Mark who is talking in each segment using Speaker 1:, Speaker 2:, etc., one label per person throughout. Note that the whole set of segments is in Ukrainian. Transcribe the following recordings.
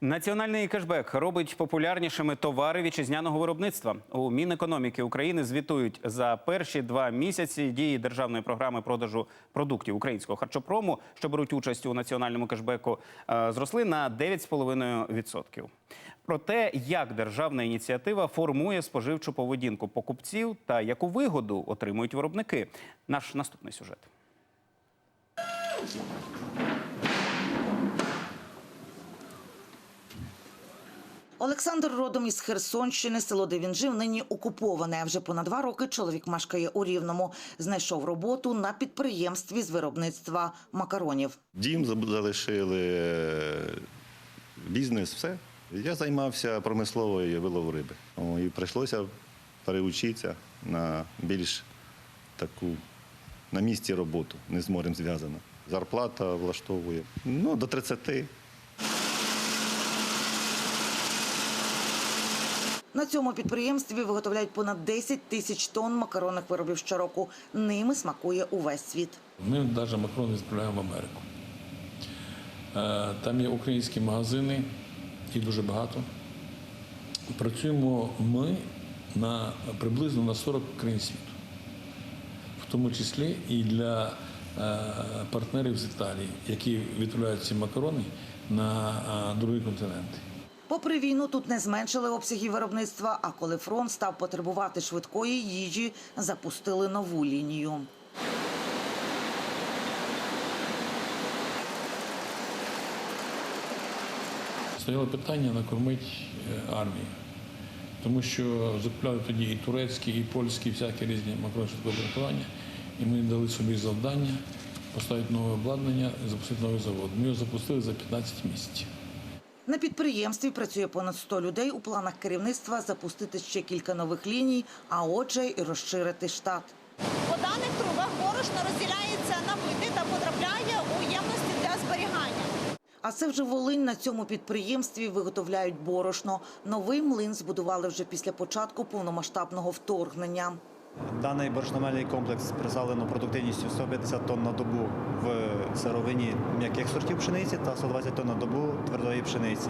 Speaker 1: Національний кешбек робить популярнішими товари вітчизняного виробництва. У Мінекономіки України звітують за перші два місяці дії державної програми продажу продуктів українського харчопрому, що беруть участь у національному кешбеку, е, зросли на 9,5%. Про те, як державна ініціатива формує споживчу поведінку покупців та яку вигоду отримують виробники. Наш наступний сюжет.
Speaker 2: Олександр родом із Херсонщини, село, де він жив, нині окуповане. Вже понад два роки чоловік мешкає у Рівному. Знайшов роботу на підприємстві з виробництва макаронів.
Speaker 3: Дім залишили, е, бізнес, все. Я займався промисловою вилову риби. І прийшлося переучитися на більш таку на місці роботу, не з морем зв'язана. Зарплата влаштовує. Ну, до 30.
Speaker 2: На цьому підприємстві виготовляють понад 10 тисяч тонн макаронних виробів щороку. Ними смакує увесь світ.
Speaker 4: Ми навіть макарони відправляємо в Америку. Е, Там є українські магазини, їх дуже багато. Працюємо ми на приблизно на 40 країн світу, в тому числі і для е, партнерів з Італії, які відправляють ці макарони на е, другі континенти.
Speaker 2: Попри війну, тут не зменшили обсяги виробництва. А коли фронт став потребувати швидкої їжі, запустили нову лінію.
Speaker 4: Стояло питання накормити е, армію, тому що закупляли тоді і турецькі, і польські, і всякі різні макарони швидкого. І ми дали собі завдання поставити нове обладнання, запустити новий завод. Ми його запустили за 15 місяців.
Speaker 2: На підприємстві працює понад 100 людей. У планах керівництва запустити ще кілька нових ліній, а отже, і розширити штат.
Speaker 5: По даних трубах борошно розділяється на види та потрапляє у ємності для зберігання.
Speaker 2: А це вже Волинь на цьому підприємстві виготовляють борошно. Новий млин збудували вже після початку повномасштабного вторгнення.
Speaker 6: Даний борошномельний комплекс представлено продуктивністю 150 тонн на добу в сировині м'яких сортів пшениці та 120 тонн на добу твердої пшениці.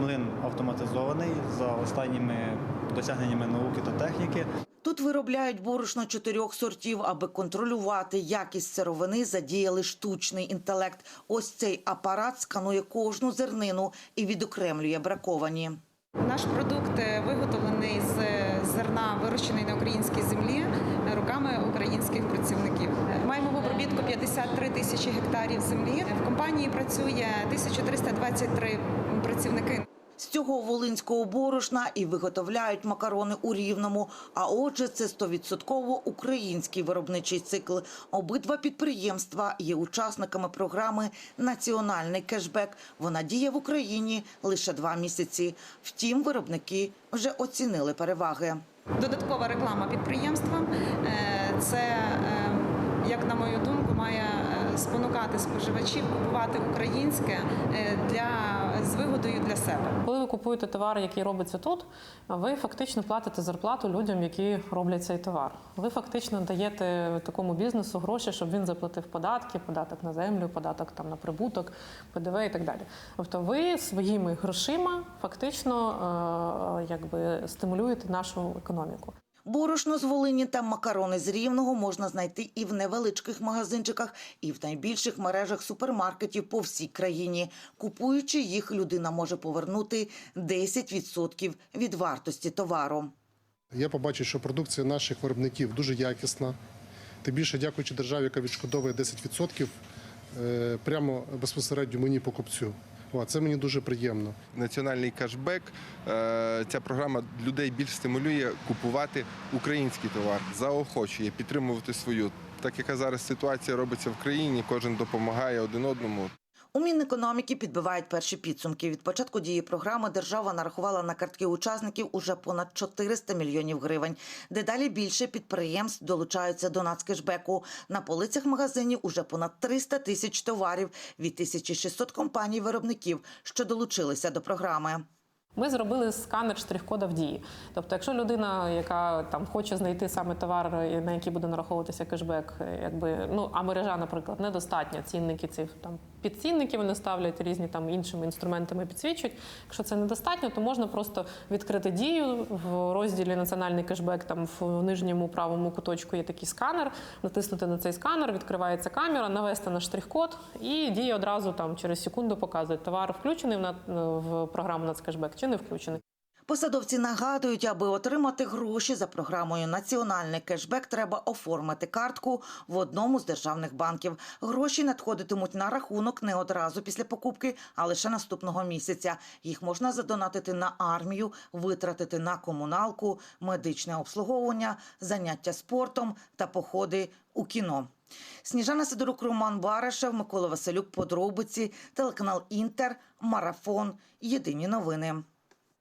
Speaker 6: Млин автоматизований за останніми досягненнями науки та техніки.
Speaker 2: Тут виробляють борошно чотирьох сортів, аби контролювати якість сировини, задіяли штучний інтелект. Ось цей апарат сканує кожну зернину і відокремлює браковані.
Speaker 7: Наш продукт е, виготовлений з е, зерна, вирощений на українській землі е, руками українських працівників. Маємо в обробітку 53 тисячі гектарів землі. В компанії працює 1323 працівники.
Speaker 2: З цього волинського борошна і виготовляють макарони у Рівному. А отже, це стовідсотково український виробничий цикл. Обидва підприємства є учасниками програми Національний кешбек. Вона діє в Україні лише два місяці. Втім, виробники вже оцінили переваги.
Speaker 7: Додаткова реклама підприємства е, це, е, як на мою думку, має спонукати споживачів купувати українське е, для з вигодою для себе.
Speaker 8: Коли ви купуєте товар, який робиться тут, ви фактично платите зарплату людям, які роблять цей товар. Ви фактично даєте такому бізнесу гроші, щоб він заплатив податки, податок на землю, податок там на прибуток, ПДВ і так далі. Тобто, ви своїми грошима фактично е, якби стимулюєте нашу економіку.
Speaker 2: Борошно з Волині та макарони з Рівного можна знайти і в невеличких магазинчиках, і в найбільших мережах супермаркетів по всій країні. Купуючи їх, людина може повернути 10% від вартості товару.
Speaker 9: Я побачив, що продукція наших виробників дуже якісна. Тим більше, дякуючи державі, яка відшкодовує 10% е, прямо безпосередньо мені покупцю. О, Це мені дуже приємно.
Speaker 10: національний кешбек. е, Ця програма людей більш стимулює купувати український товар, заохочує підтримувати свою. Так яка зараз ситуація робиться в країні, кожен допомагає один одному.
Speaker 2: У Мінекономіки підбивають перші підсумки. Від початку дії програми держава нарахувала на картки учасників уже понад 400 мільйонів гривень. Дедалі більше підприємств долучаються до нацкешбеку. На полицях магазинів уже понад 300 тисяч товарів від 1600 компаній-виробників, що долучилися до програми.
Speaker 8: Ми зробили сканер штрих-кода в дії. Тобто, якщо людина, яка там хоче знайти саме товар, на який буде нараховуватися кешбек, якби ну а мережа, наприклад, недостатня, цінники ці там підцінники вони ставлять різні там іншими інструментами підсвічують. Якщо це недостатньо, то можна просто відкрити дію в розділі Національний кешбек. Там в нижньому правому куточку є такий сканер, натиснути на цей сканер, відкривається камера, навести на штрих-код, і дія одразу там через секунду показує товар включений в на- в програму Нацкешбек чи не включений.
Speaker 2: Посадовці нагадують, аби отримати гроші за програмою Національний кешбек, треба оформити картку в одному з державних банків. Гроші надходитимуть на рахунок не одразу після покупки, а лише наступного місяця. Їх можна задонатити на армію, витратити на комуналку, медичне обслуговування, заняття спортом та походи у кіно. Сніжана Сидорук, Роман Барашев, Микола Василюк, Подробиці, телеканал Інтер, Марафон. Єдині новини.